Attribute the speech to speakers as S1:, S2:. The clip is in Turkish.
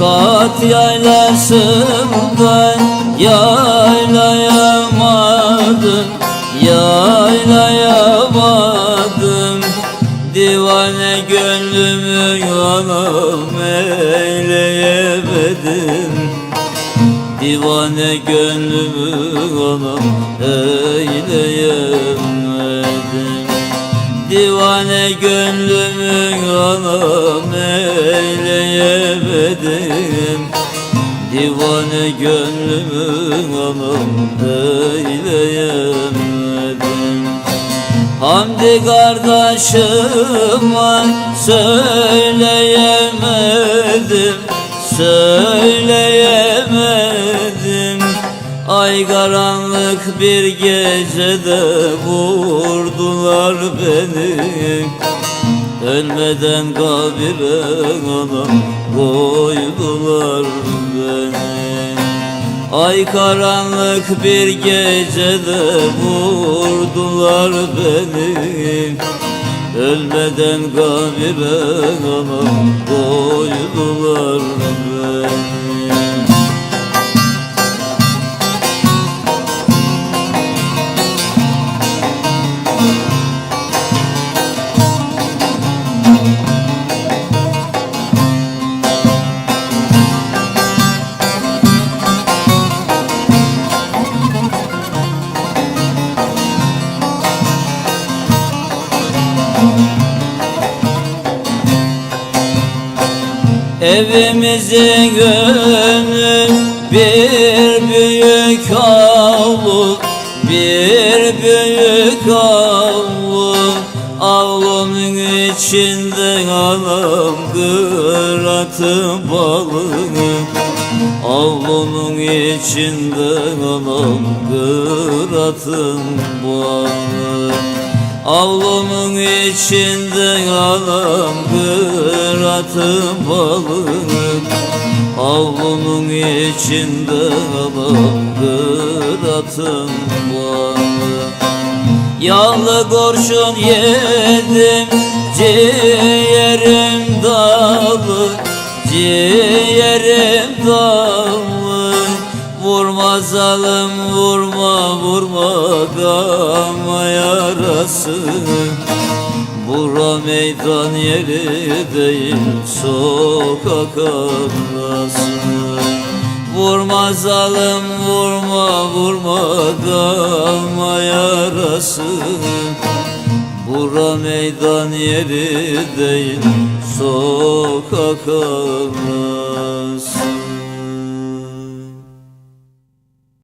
S1: Tokat yaylasından yaylayamadım. Yaylayamadım. Anam eyleyemedim. Divane gönlümü anam eyleyemedim Divane gönlümü anam eyleyemedim Divane gönlümü anam eyleyemedim Hamdi kardeşime söyleyemedim Söyleyemedim. Ay karanlık bir gecede vurdular beni. Ölmeden kabire anam koydular beni Ay karanlık bir gecede vurdular beni. Ölmeden kabire anam koydular beni Evimizin önü bir büyük avlu Bir büyük avlu Avlunun içinde anam kıratı balığı Avlunun içinde anam kıratın balığı Avlunun içinde anam kıratın balık Avlunun içinde anam kıratın balık Yağlı kurşun yedim ciğerim dalı Ciğerim dalı Vurma zalim vurma vurma dama yarası. Bura meydan yeri değil sokak arası. Vurma zalim vurma vurma dama yarası. Bura meydan yeri değil sokak arası